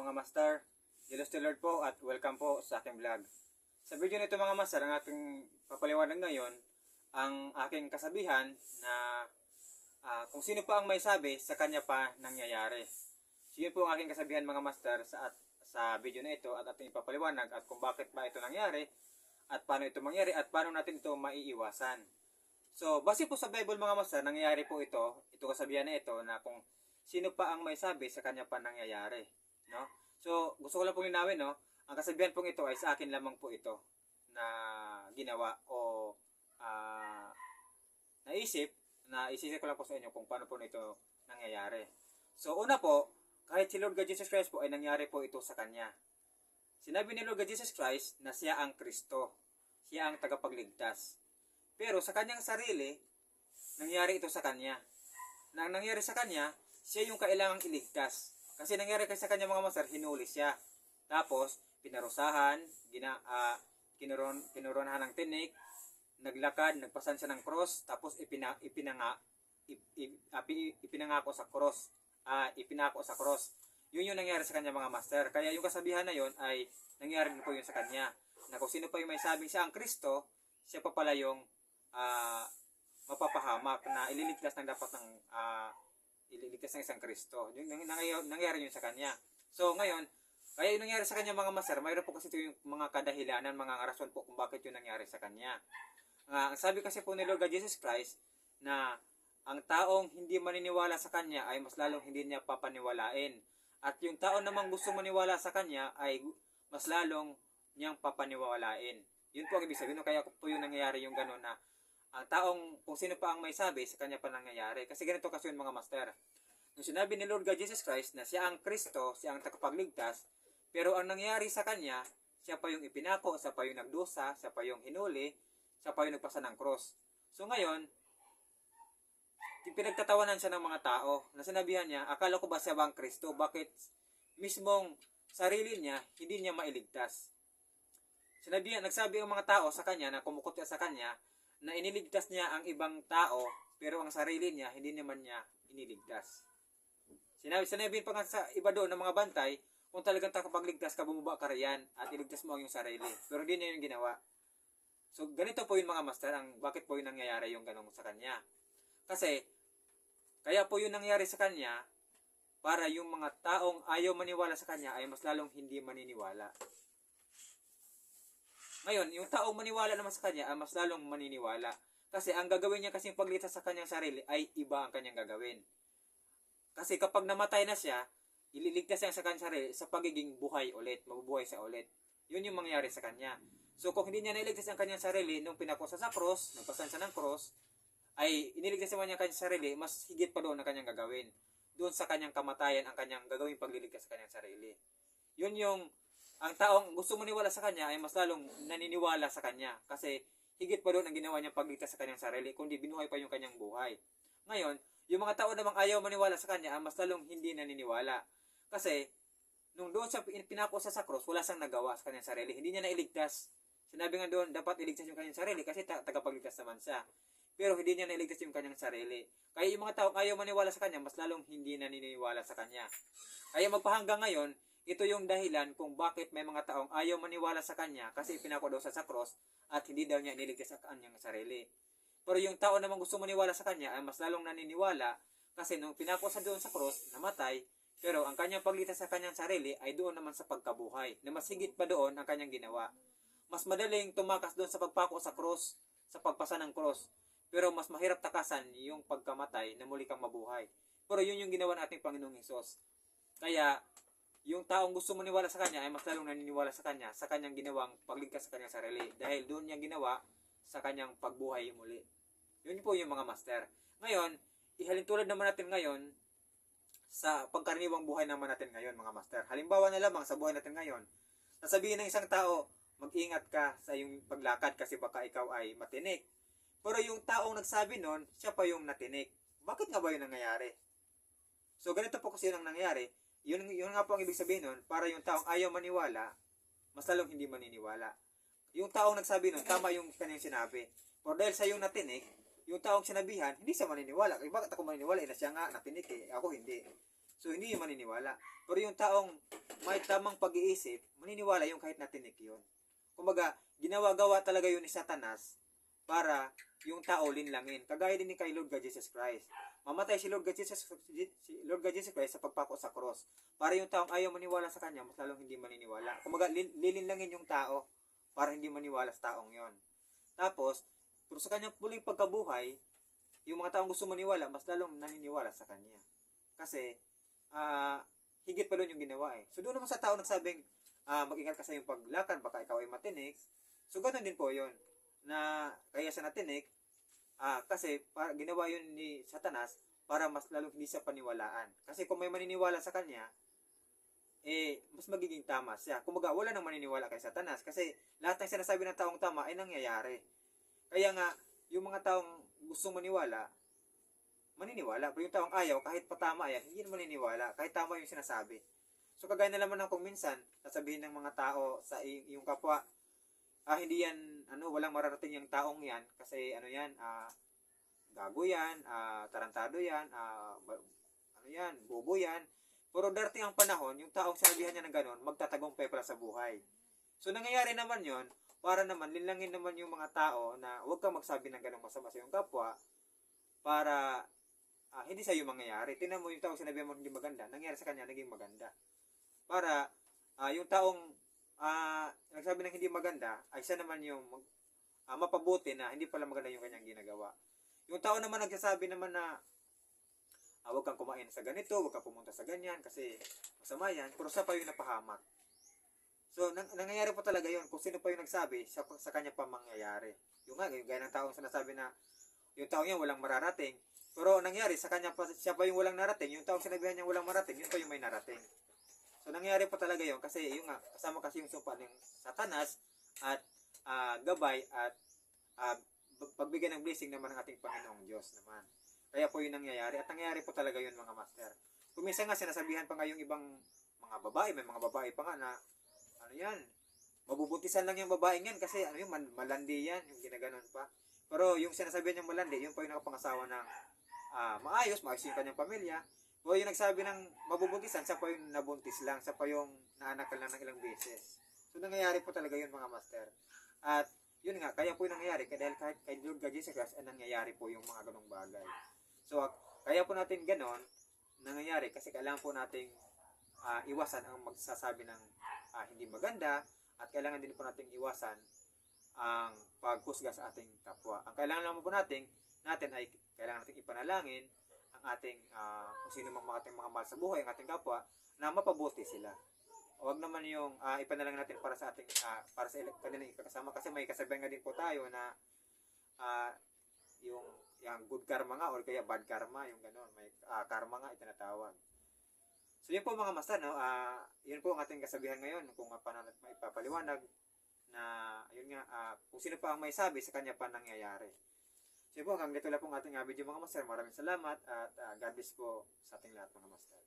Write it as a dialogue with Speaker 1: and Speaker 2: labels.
Speaker 1: mga master, the Lord po at welcome po sa aking vlog. Sa video nito mga master, ang ating papaliwanag ngayon, ang aking kasabihan na ah, kung sino pa ang may sabi, sa kanya pa nangyayari. So po ang aking kasabihan mga master sa, at, sa video na ito at ating ipapaliwanag at kung bakit ba ito nangyari at paano ito mangyari at paano natin ito maiiwasan. So, base po sa Bible mga master, nangyayari po ito, ito kasabihan na ito na kung sino pa ang may sabi, sa kanya pa nangyayari. No? So, gusto ko lang pong linawin, no? Ang kasabihan pong ito ay sa akin lamang po ito na ginawa o ah, naisip, na isisip ko lang po sa inyo kung paano po ito nangyayari. So, una po, kahit si Lord God Jesus Christ po ay nangyari po ito sa Kanya. Sinabi ni Lord God Jesus Christ na siya ang Kristo. Siya ang tagapagligtas. Pero sa kanyang sarili, nangyari ito sa kanya. Na ang nangyari sa kanya, siya yung kailangang iligtas. Kasi nangyari kasi sa kanya mga master, hinuli siya. Tapos, pinarusahan, gina, ah, kinuron, kinuronahan ng tinik, naglakad, nagpasan siya ng cross, tapos ipina, ipinanga, ip, ip, pi- ipinangako sa cross. Ah, ipinako sa cross. Yun yung nangyari sa kanya mga master. Kaya yung kasabihan na yun ay nangyari din po yun sa kanya. Na kung sino pa yung may sabing siya ang Kristo, siya pa pala yung ah, mapapahamak na ililigtas ng dapat ng ah, ililigtas ng isang Kristo. Yung nang- nangyari, nangyari yun sa kanya. So ngayon, kaya yung nangyari sa kanya mga master, mayroon po kasi ito yung mga kadahilanan, mga rason po kung bakit yung nangyari sa kanya. Ah, ang sabi kasi po ni Lord God Jesus Christ na ang taong hindi maniniwala sa kanya ay mas lalong hindi niya papaniwalain. At yung tao namang gusto maniwala sa kanya ay mas lalong niyang papaniwalain. Yun po ang ibig sabihin. No? Kaya po yung nangyayari yung gano'n na ang taong, kung sino pa ang may sabi, sa kanya pa nangyayari. Kasi ganito kasi yun mga master. Nung sinabi ni Lord God Jesus Christ na siya ang Kristo, siya ang tagapagligtas, pero ang nangyari sa kanya, siya pa yung ipinako, siya pa yung nagdusa, siya pa yung hinuli, siya pa yung nagpasa ng cross. So ngayon, pinagtatawanan siya ng mga tao na sinabihan niya, akala ko ba siya bang Kristo? Bakit mismong sarili niya, hindi niya mailigtas? Sinabihan, nagsabi ang mga tao sa kanya na kumukutya sa kanya na iniligtas niya ang ibang tao pero ang sarili niya, hindi naman niya iniligtas. Sinabi, sinabi pa nga sa iba doon ng mga bantay, kung talagang takapagligtas ka, bumaba ka riyan at iligtas mo ang iyong sarili. Pero hindi niya yung ginawa. So, ganito po yung mga master, ang bakit po yung nangyayari yung ganong sa kanya. Kasi, kaya po yung nangyari sa kanya, para yung mga taong ayaw maniwala sa kanya ay mas lalong hindi maniniwala. Ngayon, yung taong maniwala naman sa kanya ay mas lalong maniniwala. Kasi ang gagawin niya kasing pagligtas sa kanyang sarili ay iba ang kanyang gagawin. Kasi kapag namatay na siya, ililigtas niya sa kanyang sarili sa pagiging buhay ulit, mabubuhay siya ulit. Yun yung mangyayari sa kanya. So kung hindi niya nailigtas ang kanyang sarili nung pinakusa sa cross, nagpasan siya ng cross, ay iniligtas naman niya ang kanyang sarili, mas higit pa doon ang kanyang gagawin. Doon sa kanyang kamatayan ang kanyang gagawin pagliligtas sa kanyang sarili. Yun yung ang taong gusto maniwala sa kanya ay mas lalong naniniwala sa kanya kasi higit pa doon ang ginawa niya pagligtas sa kanyang sarili kundi binuhay pa yung kanyang buhay. Ngayon, yung mga tao namang ayaw maniwala sa kanya ay mas lalong hindi naniniwala. Kasi nung doon pin- pinako sa sa cross, wala siyang nagawa sa kanyang sarili. Hindi niya nailigtas. Sinabi nga doon, dapat iligtas yung kanyang sarili kasi ta- tagapagligtas naman siya. Pero hindi niya nailigtas yung kanyang sarili. Kaya yung mga tao ayaw maniwala sa kanya, mas lalong hindi naniniwala sa kanya. Kaya magpahanggang ngayon, ito yung dahilan kung bakit may mga taong ayaw maniwala sa kanya kasi ipinako daw sa cross at hindi daw niya iniligtas sa kanyang sarili. Pero yung tao namang gusto maniwala sa kanya ay mas lalong naniniwala kasi nung pinako sa doon sa cross, namatay, pero ang kanyang pagligtas sa kanyang sarili ay doon naman sa pagkabuhay, na mas higit pa doon ang kanyang ginawa. Mas madaling tumakas doon sa pagpako sa cross, sa pagpasa ng cross, pero mas mahirap takasan yung pagkamatay na muli kang mabuhay. Pero yun yung ginawa ng ating Panginoong Hesus. Kaya, yung taong gusto maniwala sa kanya ay mas lalong naniniwala sa kanya sa kanyang ginawang pagligtas sa kanyang sarili dahil doon niya ginawa sa kanyang pagbuhay muli. Yun po yung mga master. Ngayon, ihalin tulad naman natin ngayon sa pagkaraniwang buhay naman natin ngayon mga master. Halimbawa na lamang sa buhay natin ngayon, nasabihin ng isang tao, mag-ingat ka sa iyong paglakad kasi baka ikaw ay matinik. Pero yung taong nagsabi nun, siya pa yung natinik. Bakit nga ba yun nangyayari? So ganito po kasi yun ang nangyayari. Yun, yun nga po ang ibig sabihin nun, para yung taong ayaw maniwala, mas lalong hindi maniniwala. Yung taong nagsabi nun, tama yung kanyang sinabi. Pero dahil sa yung natinik, yung taong sinabihan, hindi siya maniniwala. Eh, bakit ako maniniwala? Eh, siya nga natinik eh. Ako hindi. So, hindi yung maniniwala. Pero yung taong may tamang pag-iisip, maniniwala yung kahit natinik yun. Kumbaga, ginawa-gawa talaga yun ni Satanas para yung tao linlangin. Kagaya din ni kay Lord God Jesus Christ. Mamatay si Lord God Jesus, si Lord God Jesus Christ sa pagpako sa cross. Para yung taong ayaw maniwala sa kanya, mas lalong hindi maniniwala. Kumbaga, lin- lilinlangin yung tao para hindi maniwala sa taong yon. Tapos, pero sa kanyang muling pagkabuhay, yung mga taong gusto maniwala, mas lalong naniniwala sa kanya. Kasi, ah, higit pa doon yung ginawa eh. So, doon naman sa tao nagsabing, ah, mag-ingat ka sa iyong paglakad, baka ikaw ay matinik. So, ganun din po yon na kaya siya natinik, ah, kasi para, ginawa yun ni Satanas para mas lalong hindi siya paniwalaan. Kasi kung may maniniwala sa kanya, eh, mas magiging tama siya. Kumaga, wala nang maniniwala kay Satanas kasi lahat ng sinasabi ng taong tama ay nangyayari. Kaya nga, yung mga taong gustong maniwala, maniniwala. Pero yung taong ayaw, kahit patama yan, hindi maniniwala. Kahit tama yung sinasabi. So, kagaya na naman ng kung minsan, sasabihin ng mga tao sa i- yung kapwa, ah, hindi yan, ano, walang mararating yung taong yan, kasi ano yan, ah, gago yan, ah, tarantado yan, ah, ano yan, bobo yan. Pero darating ang panahon, yung taong sinabihan niya ng ganon, magtatagumpay pala sa buhay. So, nangyayari naman yon para naman, linlangin naman yung mga tao na huwag kang magsabi ng ganong masama sa iyong kapwa para ah, hindi sa'yo mangyayari. Tingnan mo yung taong sinabi mo hindi maganda, nangyari sa kanya, naging maganda. Para ah, yung taong ah, nagsabi ng hindi maganda, ay siya naman yung mag, ah, mapabuti na hindi pala maganda yung kanyang ginagawa. Yung tao naman nagsasabi naman na ah, huwag kang kumain sa ganito, huwag kang pumunta sa ganyan kasi masama yan, pero siya pa yung napahamak. So, nang, nangyayari po talaga yun. Kung sino pa yung nagsabi, siya, sa kanya pa mangyayari. Yung nga, yung gaya ng taong sinasabi na yung taong yan walang mararating. Pero ang nangyari, sa kanya pa, siya pa yung walang narating. Yung taong sinabihan niya walang marating, yun pa yung may narating. So, nangyayari po talaga yun. Kasi yung nga, kasama kasi yung sumpa ng satanas at ah, gabay at b- pagbigay ng blessing naman ng ating Panginoong Diyos naman. Kaya po yun nangyayari. At nangyayari po talaga yun mga master. Kung minsan nga sinasabihan pa nga yung ibang mga babae, may mga babae pa nga na ano yan, mabubutisan lang yung babaeng yan kasi ano yung malandi yan, yung ginaganon pa. Pero yung sinasabi niyang malandi, yung pa yung nakapangasawa ng ah, maayos, maayos yung kanyang pamilya. O yung nagsabi ng mabubutisan, siya pa yung nabuntis lang, siya pa yung naanak lang ng ilang beses. So nangyayari po talaga yun mga master. At yun nga, kaya po yung nangyayari, kaya dahil kahit kay Lord God Jesus Christ, ay nangyayari po yung mga ganong bagay. So, kaya po natin ganon, nangyayari kasi kailangan po nating ah, iwasan ang magsasabi ng ah, hindi maganda at kailangan din po nating iwasan ang pagkusga sa ating kapwa. Ang kailangan naman po natin, natin ay kailangan nating ipanalangin ang ating ah, kung sino mang ating mga mahal sa buhay, ang ating kapwa, na mapabuti sila. Huwag naman yung uh, ipanalangin natin para sa ating ah, para sa il- kanilang ikakasama kasi may kasabihan nga din po tayo na ah, yung yung good karma nga or kaya bad karma, yung gano'n, may ah, karma nga itinatawag. So yun po mga master, no? Ah, yun po ang ating kasabihan ngayon kung uh, paano natin na yun nga, ah, kung sino pa ang may sabi sa kanya pa nangyayari. So po, hanggang dito lang po ang ating video mga master. Maraming salamat at ah, God bless po sa ating lahat mga master.